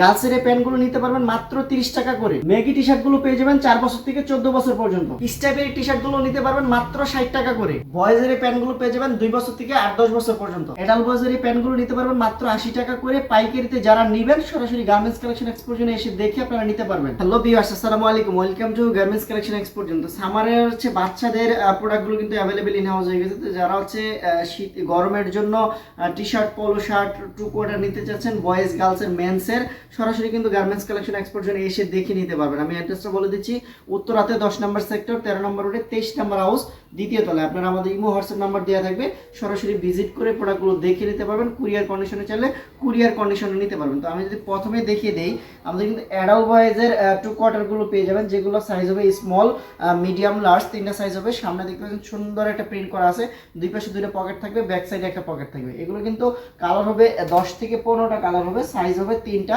গার্লসের এই প্যান্টগুলো নিতে পারবেন মাত্র তিরিশ টাকা করে। মেগি টি শার্টগুলো পেয়ে যাবেন চার বছর থেকে চোদ্দ বছর পর্যন্ত। স্টাইপের টি শার্টগুলো নিতে পারবেন মাত্র ষাট টাকা করে। বয়েজের প্যান্টগুলো পেয়ে যাবেন দুই বছর থেকে আট, দশ বছর পর্যন্ত। এডাল বয়েজের এই প্যান্টগুলো নিতে পারবেন মাত্র আশি টাকা করে। পাইকারিতে যারা নিবেন, সরাসরি গার্মেন্টস কালেকশন এক্সপোর্জনে এসে দেখে আপনারা নিতে পারবেন। হ্যালো বিয়ার্স আসসালামু আলাইকুম। ওয়েলকাম টু গার্মেন্টস কালেকশন এক্সপোর্জন তো সামারের হচ্ছে বাচ্চাদের প্রোডাক্টগুলো কিন্তু অ্যাভেলেবেল ইন হাউস হয়ে গেছে। তো যারা হচ্ছে শীত, গরমের জন্য T shirt polo shirt two quarter নিতে চাচ্ছেন বয়েজ গার্লসের মেন্সের সরাসরি কিন্তু গার্মেন্টস কালেকশন এক্সপোর্জনে এসে দেখে নিতে পারবেন। আমি অ্যাড্রেসটা বলে দিচ্ছি, উত্তরাতে দশ নম্বর সেক্টর তেরো নম্বর রোডে তেইশ নম্বর হাউস দ্বিতীয় তলায়। আপনারা আমাদের ইমো, হোয়াটসঅ্যাপ নাম্বার দেওয়া থাকবে। সরাসরি ভিজিট করে প্রোডাক্টগুলো দেখে নিতে পারবেন কুরিয়ার কন্ডিশনে চাইলে কুরিয়ার কন্ডিশনে নিতে পারবেন। তো আমি যদি প্রথমে দেখিয়ে দিই, আমাদের কিন্তু অ্যাডাল বয়েজের টু কোয়ার্টারগুলো পেয়ে যাবেন, যেগুলো সাইজ হবে স্মল মিডিয়াম লার্জ তিনটা সাইজ হবে। সামনে দেখতে পাচ্ছেন সুন্দর একটা প্রিন্ট করা আছে। দুই পাশে দুইটা পকেট থাকবে ব্যাক সাইডে একটা পকেট থাকবে। এগুলো কিন্তু কালার হবে দশ থেকে পনেরোটা কালার হবে সাইজ হবে তিনটা।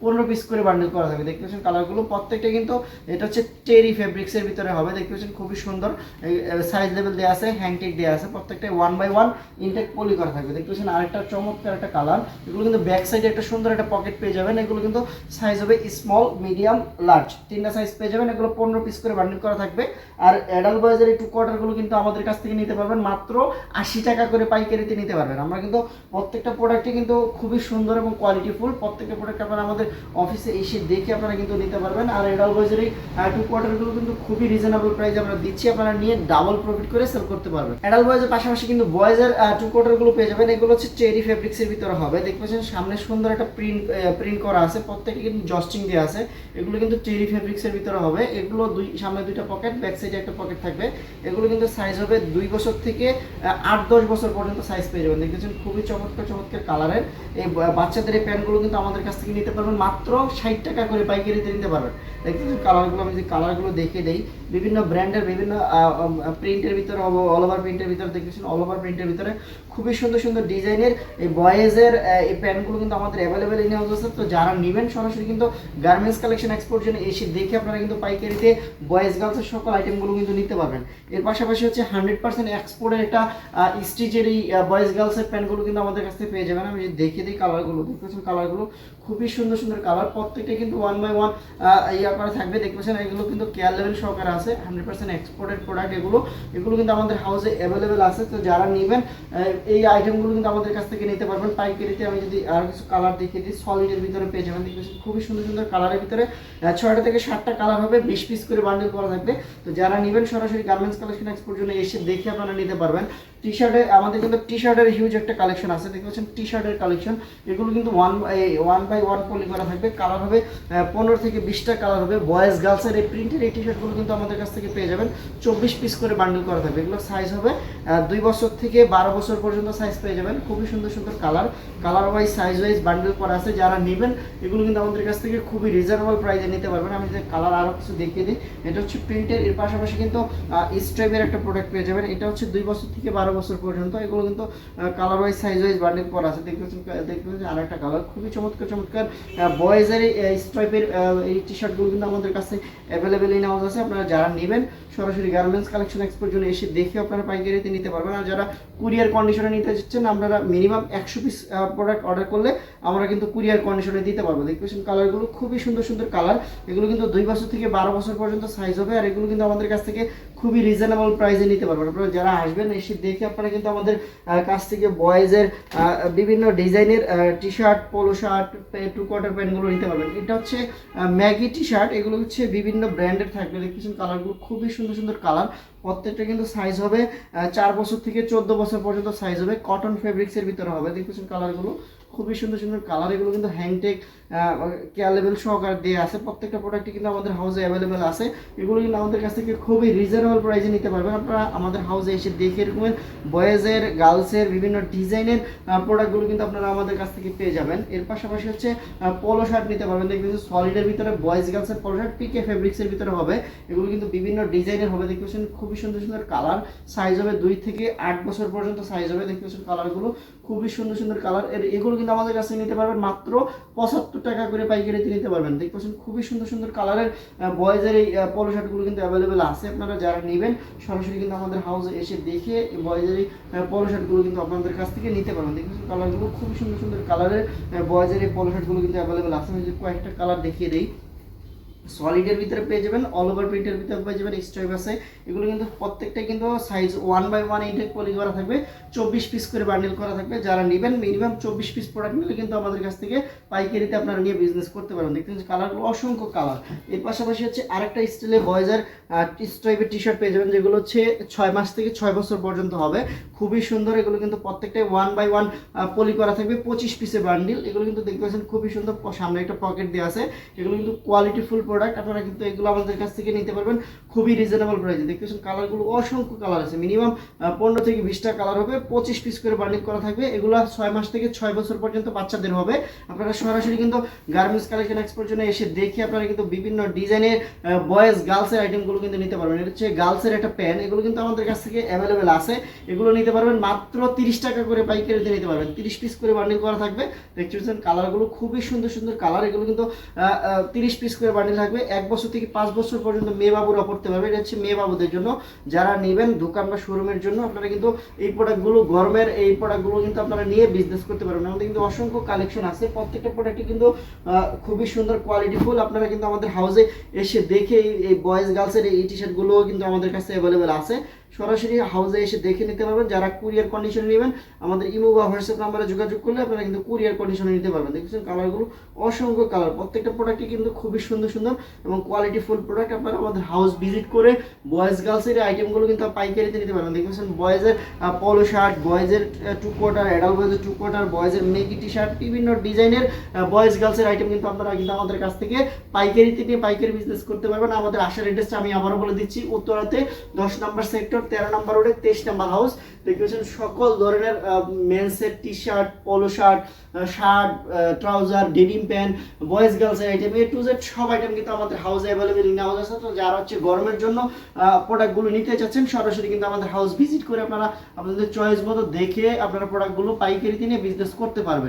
পনেরো পিস করে বান্ডেল করা থাকবে দেখতে পাচ্ছেন কালারগুলো প্রত্যেকটা কিন্তু এটা হচ্ছে টেরি ফেব্রিক্সের ভিতরে হবে। দেখতে পাচ্ছেন খুবই সুন্দর। সাইজ লেভেল দেওয়া আছে হ্যাংটেক দেওয়া আছে, প্রত্যেকটা one by one intact poly করা থাকবে। দেখতে পাচ্ছেন আরেকটা চমৎকার একটা কালার এগুলো কিন্তু ব্যাক সাইডে একটা সুন্দর একটা পকেট পেয়ে যাবেন। এগুলো কিন্তু সাইজ হবে স্মল মিডিয়াম লার্জ তিনটা সাইজ পেয়ে যাবেন। এগুলো পনেরো পিস করে বান্ডেল করা থাকবে। আর অ্যাডাল বয়েজের এই টু কোয়ার্টারগুলো কিন্তু আমাদের কাছ থেকে নিতে পারবেন। মাত্র আশি টাকা করে পাইকারিতে নিতে পারবেন। আমরা কিন্তু প্রত্যেকটা প্রোডাক্টই কিন্তু খুবই সুন্দর এবং কোয়ালিটিফুল প্রত্যেকটা প্রোডাক্ট আপনারা আমাদের অফিসে এসে দেখে আপনারা কিন্তু নিতে পারবেন। আর এডাল বয়েজের এই টু কোয়ার্টারগুলো কিন্তু খুবই রিজনেবল প্রাইস আমরা দিচ্ছি। আপনারা নিয়ে ডাবল প্রফিট করে সেল করতে পারবেন। এডাল বয়েজের পাশাপাশি কিন্তু বয়েজের টু কোয়ার্টারগুলো পেয়ে যাবেন। এগুলো হচ্ছে চেরি ফেব্রিক্সের ভিতরে হবে। পাচ্ছেন সামনে সুন্দর একটা প্রিন্ট প্রিন্ট করা আছে। প্রত্যেকটা কিন্তু জস্টিং দেওয়া আছে। এগুলো কিন্তু চেরি ফেব্রিক্সের ভিতরে হবে। এগুলো দুই, সামনে দুইটা পকেট ব্যাক সাইডে একটা পকেট থাকবে। এগুলো কিন্তু সাইজ হবে দুই বছর থেকে আট, দশ বছর পর্যন্ত সাইজ পেয়ে যাবেন। দেখতেছেন খুবই চমৎকার চমৎকার কালারের এই বাচ্চাদের এই প্যান্টগুলো কিন্তু আমাদের কাছ থেকে নিতে পারবেন। মাত্র ষাট টাকা করে পাইকারিতে নিতে পারবেন। দেখতেছেন কালারগুলো, আমি যে কালারগুলো দেখে দেই, বিভিন্ন ব্র্যান্ডের বিভিন্ন প্রিন্টের ভিতরে, অল ওভার প্রিন্টের ভিতরে দেখতেছেন অল ওভার প্রিন্টের ভিতরে খুবই সুন্দর সুন্দর ডিজাইনের এই বয়েজের এই প্যান্টগুলো কিন্তু আমাদের অ্যাভেলেবেল ইন হাউস আছে। তো যারা নেবেন সরাসরি কিন্তু গার্মেন্টস কালেকশন এক্সপোর্ট জন্য এসে দেখে আপনারা কিন্তু পাইকারিতে বয়েজ গার্লসের সকল আইটেমগুলো কিন্তু নিতে পারবেন। এর পাশাপাশি হচ্ছে হান্ড্রেড পার্সেন্ট এক্সপোর্টের একটা স্টিচের এই বয়েজ গার্লসের প্যান্টগুলো কিন্তু আমাদের কাছ থেকে পেয়ে যাবেন। আমি যদি দেখে দিই কালারগুলো দেখতে পাচ্ছেন কালারগুলো খুবই সুন্দর সুন্দর কালার প্রত্যেকটা কিন্তু ওয়ান বাই ওয়ান ইয়া করা থাকবে। দেখতে পাচ্ছেন এগুলো কিন্তু কেয়ার লেভেল সহকারে আছে। হান্ড্রেড পার্সেন্ট এক্সপোর্টেড প্রোডাক্ট এগুলো এগুলো কিন্তু আমাদের হাউসে অ্যাভেলেবেল আছে। তো যারা নেবেন এই আইটেমগুলো কিন্তু আমাদের কাছ থেকে নিতে পারবেন। পাইকারিতে আমি যদি আর কিছু কালার দেখিয়ে দিই সলিডের ভিতরে পেয়ে যাবেন। খুবই সুন্দর সুন্দর কালারের ভিতরে ছয়টা থেকে সাতটা কালার হবে, বিশ পিস করে বান্ডেল করা থাকবে। তো যারা নেবেন সরাসরি গার্মেন্টস কালেকশন এক্সপোর্ট জন্য এসে দেখে আপনারা নিতে পারবেন। টি শার্টে আমাদের কিন্তু টি শার্টের হিউজ একটা কালেকশন আছে। দেখতে পাচ্ছেন টি শার্টের কালেকশন এগুলো কিন্তু one one by one poly করা থাকবে। কালার হবে পনেরো থেকে বিশটা কালার হবে। বয়েজ গার্লসের এই প্রিন্টের এই টি শার্টগুলো কিন্তু আমাদের কাছ থেকে পেয়ে যাবেন। চব্বিশ পিস করে বান্ডেল করা থাকবে। এগুলো সাইজ হবে দুই বছর থেকে বারো বছর পর্যন্ত সাইজ পেয়ে যাবেন। খুবই সুন্দর সুন্দর colour colour wise size wise bundle করা আছে। যারা নেবেন, এগুলো কিন্তু আমাদের কাছ থেকে খুবই রিজনেবল প্রাইসে নিতে পারবেন। আমি যে কালার আরও কিছু দেখিয়ে দিই, এটা হচ্ছে প্রিন্টের এর। পাশাপাশি কিন্তু স্ট্রাইপের একটা প্রোডাক্ট পেয়ে যাবেন। এটা হচ্ছে দুই বছর থেকে বারো বছর পর্যন্ত। এগুলো কিন্তু colour wise size wise bundle করা আছে। দেখতে পাচ্ছেন দেখতে পাচ্ছেন আর একটা কালার খুবই চমৎকার চমৎকার বয়েজের স্ট্রাইপের এই টি শার্টগুলো কিন্তু আমাদের কাছে অ্যাভেলেবেল ইন হাউস আছে। আপনারা যারা নেবেন, সরাসরি গার্মেন্টস কালেকশন এক্সপোর্ট জন্য এসে দেখে আপনারা পাইকারিতে নিতে পারবেন। আর যারা কুরিয়ার কন্ডিশনে নিতে চাচ্ছেন আপনারা মিনিমাম একশো পিস প্রোডাক্ট অর্ডার করলে আমরা কিন্তু কুরিয়ার কন্ডিশনে দিতে পারব। দেখতে পাচ্ছেন কালারগুলো খুবই সুন্দর সুন্দর কালার এগুলো কিন্তু দুই বছর থেকে বারো বছর পর্যন্ত সাইজ হবে আর এগুলো কিন্তু আমাদের কাছ থেকে খুবই রিজনেবল প্রাইসে নিতে পারবেন। আপনারা যারা আসবেন এসে দেখে আপনারা কিন্তু আমাদের কাছ থেকে বয়েজের বিভিন্ন ডিজাইনের T shirt polo shirt two quarter প্যান্টগুলো নিতে পারবেন। এটা হচ্ছে ম্যাগি টি শার্ট এগুলো হচ্ছে বিভিন্ন ব্র্যান্ডের থাকবে। দেখতেছেন কালারগুলো খুবই সুন্দর সুন্দর কালার প্রত্যেকটা কিন্তু সাইজ হবে চার বছর থেকে চোদ্দ বছর পর্যন্ত সাইজ হবে। কটন ফেব্রিক্সের ভিতরে হবে। দেখতেছেন কালারগুলো খুবই সুন্দর সুন্দর কালার এগুলো কিন্তু হ্যাংটেক কেয়ার লেভেল সহকারে দিয়ে আছে। প্রত্যেকটা প্রোডাক্টই কিন্তু আমাদের হাউসে অ্যাভেলেবেল আছে। এগুলো কিন্তু আমাদের কাছ থেকে খুবই রিজনেবল প্রাইসে নিতে পারবেন। আপনারা আমাদের হাউসে এসে দেখে এরকমের বয়েজের গার্লসের বিভিন্ন ডিজাইনের প্রোডাক্টগুলো কিন্তু আপনারা আমাদের কাছ থেকে পেয়ে যাবেন। এর পাশাপাশি হচ্ছে পলো শার্ট নিতে পারবেন। দেখবেন সলিডের ভিতরে বয়েজ গার্লসের পলো শার্ট পিকে ফেব্রিক্সের ভিতরে হবে। এগুলো কিন্তু বিভিন্ন ডিজাইনের হবে। দেখতে পাচ্ছেন খুবই সুন্দর সুন্দর কালার সাইজ হবে দুই থেকে আট বছর পর্যন্ত সাইজ হবে। দেখতে পাচ্ছেন কালারগুলো খুবই সুন্দর সুন্দর কালারের এগুলো কিন্তু কিন্তু আমাদের কাছে নিতে পারবেন মাত্র পঁচাত্তর টাকা করে পাইকারিতে নিতে পারবেন। দেখতে পাচ্ছেন খুবই সুন্দর সুন্দর কালারের বয়েজের এই পলো শার্টগুলো কিন্তু অ্যাভেলেবেল আছে। আপনারা যারা নেবেন, সরাসরি কিন্তু আমাদের হাউসে এসে দেখে বয়েজের এই পলো শার্টগুলো কিন্তু আপনাদের কাছ থেকে নিতে পারবেন। দেখতে পাচ্ছেন কালারগুলো খুবই সুন্দর সুন্দর কালারের বয়েজের এই পলো শার্টগুলো কিন্তু অ্যাভেলেবেল আছে। আমি কয়েকটা কালার দেখিয়ে দিই। সলিডের ভিতরে পেয়ে যাবেন অল ওভার প্রিন্টের ভিতরে পেয়ে যাবেন স্ট্রাইপ আছে এগুলো কিন্তু প্রত্যেকটা কিন্তু size one by one intact poly করা থাকবে, চব্বিশ পিস করে বান্ডিল করা থাকবে। যারা নেবেন মিনিমাম চব্বিশ পিস প্রোডাক্ট নিলে কিন্তু আমাদের কাছ থেকে পাইকারিতে আপনারা নিয়ে বিজনেস করতে পারেন দেখতে কালারগুলো অসংখ্য কালারের পাশাপাশি হচ্ছে আরেকটা স্টাইলে বয়েজের স্ট্রাইপের টি শার্ট পেয়ে যাবেন, যেগুলো হচ্ছে ছয় মাস থেকে ছয় বছর পর্যন্ত হবে। খুবই সুন্দর, এগুলো কিন্তু প্রত্যেকটাই ওয়ান বাই ওয়ান পলি করা থাকবে, পঁচিশ পিসের বান্ডিল এগুলো কিন্তু দেখতে পাচ্ছেন খুবই সুন্দর, সামনে একটা পকেট দেওয়া আছে। এগুলো কিন্তু কোয়ালিটি ফুল প্রোডাক্ট আপনারা কিন্তু এগুলো আমাদের কাছ থেকে নিতে পারবেন খুবই রিজনেবল প্রাইসে দেখতে পাচ্ছেন কালারগুলো অসংখ্য কালার আছে। মিনিমাম পনেরো থেকে বিশটা কালার হবে, পঁচিশ পিস করে বার্নিং করা থাকবে। এগুলো ছয় মাস থেকে ছয় বছর পর্যন্ত বাচ্চাদের হবে। আপনারা সরাসরি কিন্তু গার্মেন্টস কালেকশন এক্সপোর জন্য এসে দেখে আপনারা কিন্তু বিভিন্ন ডিজাইনের বয়েজ গার্লসের আইটেমগুলো কিন্তু নিতে পারবেন। এটা হচ্ছে গার্লসের একটা প্যান এগুলো কিন্তু আমাদের কাছ থেকে অ্যাভেলেবেল আছে। এগুলো নিতে পারবেন মাত্র তিরিশ টাকা করে পাইকারিতে নিতে পারবেন। তিরিশ পিস করে বার্নিং করা থাকবে। দেখতে পাচ্ছেন কালারগুলো খুবই সুন্দর সুন্দর কালার এগুলো কিন্তু তিরিশ পিস করে বান্ডিল থাকবে, এক বছর থেকে পাঁচ বছর পর্যন্ত মেয়ে বাবুরা পড়তে পারবে। এটা হচ্ছে মেয়ে বাবুদের জন্য। যারা নেবেন দোকান বা শোরুমের জন্য, আপনারা কিন্তু এই প্রোডাক্টগুলো গরমের এই প্রোডাক্টগুলো কিন্তু আপনারা নিয়ে বিজনেস করতে পারবেন। আমাদের কিন্তু অসংখ্য কালেকশন আছে। প্রত্যেকটা প্রোডাক্টই কিন্তু খুবই সুন্দর কোয়ালিটিফুল আপনারা কিন্তু আমাদের হাউসে এসে দেখে এই- বয়েজ গার্লসের এই টি শার্টগুলোও কিন্তু আমাদের কাছে অ্যাভেলেবেল আছে। সরাসরি হাউসে এসে দেখে নিতে পারবেন। যারা কুরিয়ার কন্ডিশনে নেবেন, আমাদের ইমো বা হোয়াটসঅ্যাপ নাম্বারে যোগাযোগ করলে আপনারা কিন্তু কুরিয়ার কন্ডিশনে নিতে পারবেন। দেখছেন কালারগুলো অসংখ্য কালার প্রত্যেকটা প্রোডাক্টই কিন্তু খুবই সুন্দর সুন্দর এবং কোয়ালিটি ফুল প্রোডাক্ট আপনারা আমাদের হাউস ভিজিট করে বয়েজ গার্লসের আইটেমগুলো কিন্তু পাইকারিতে নিতে পারবেন। দেখছেন বয়েজের পলো শার্ট বয়েজের টু কোয়ার্টার অ্যাডাল্ট বয়েজের টু কোয়ার্টার বয়েজের মেগি টি শার্ট বিভিন্ন ডিজাইনের বয়েজ গার্লসের আইটেম কিন্তু আপনারা কিন্তু আমাদের কাছ থেকে পাইকারিতে নিয়ে পাইকারি বিজনেস করতে পারবেন। আমাদের আসার অ্যাড্রেসটা আমি আবারও বলে দিচ্ছি। উত্তরাতে দশ নম্বর সেক্টর তেরো নম্বর রোডে তেইশ নাম্বার হাউস পাচ্ছেন সকল ধরনের মেন্সের T shirt polo shirt shirt trouser denim pant boys গার্লসের item A to Z সব আইটেম কিন্তু আমাদের হাউসে অ্যাভেলেবেল নেওয়া যাচ্ছে তো যারা হচ্ছে গরমের জন্য প্রোডাক্টগুলো নিতে চাচ্ছেন, সরাসরি কিন্তু আমাদের হাউস ভিজিট করে আপনারা আপনাদের চয়েস মতো দেখে আপনারা প্রোডাক্টগুলো পাইকারি নিয়ে বিজনেস করতে পারবেন।